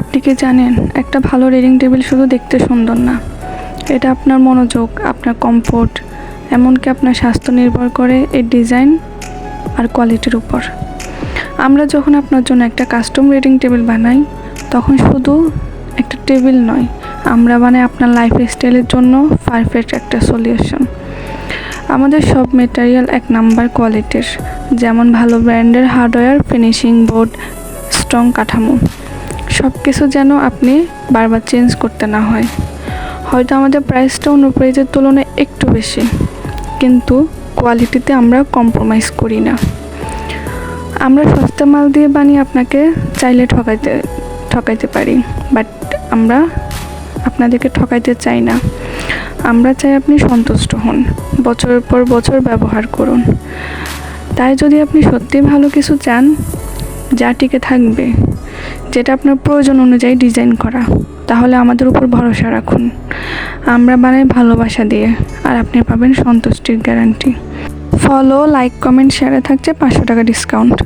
আপনি কি জানেন, একটা ভালো রিডিং টেবিল শুধু দেখতে সুন্দর না। এটা আপনার মনোযোগ, আপনার কমফোর্ট এমনকি আপনার স্বাস্থ্য নির্ভর করে এর ডিজাইন আর কোয়ালিটির উপর। আমরা যখন আপনার জন্য একটা কাস্টম রিডিং টেবিল বানাই, তখন শুধু একটা টেবিল নয়, আমরা বানাই আপনার লাইফ স্টাইলের জন্য পারফেক্ট একটা সলিউশন আমাদের সব মেটেরিয়াল এক নাম্বার কোয়ালিটির যেমন ভালো ব্র্যান্ডের হার্ডওয়্যার ফিনিশিং বোর্ড স্ট্রং কাঠামো। সব কিছু যেন আপনি বারবার চেঞ্জ করতে না হয়। হয়তো আমাদের প্রাইসটা অন্য প্রাইজের তুলনায় একটু বেশি, কিন্তু কোয়ালিটিতে আমরা কম্প্রোমাইজ করি না। আমরা সস্তা মাল দিয়ে বানিয়ে আপনাকে চাইলে ঠকাইতে ঠকাইতে পারি বাট আমরা আপনাদেরকে ঠকাইতে চাই না। আমরা চাই আপনি সন্তুষ্ট হন, বছরের পর বছর ব্যবহার করুন। তাই যদি আপনি সত্যি ভালো কিছু চান, যা টিকে থাকবে যেটা আপনার প্রয়োজন অনুযায়ী ডিজাইন করা। তাহলে আমাদের উপর ভরসা রাখুন। আমরা বানাই ভালোবাসা দিয়ে, আর আপনি পাবেন সন্তুষ্টির গ্যারান্টি ফলো লাইক কমেন্ট শেয়ারে থাকছে পাঁচশো টাকা ডিসকাউন্ট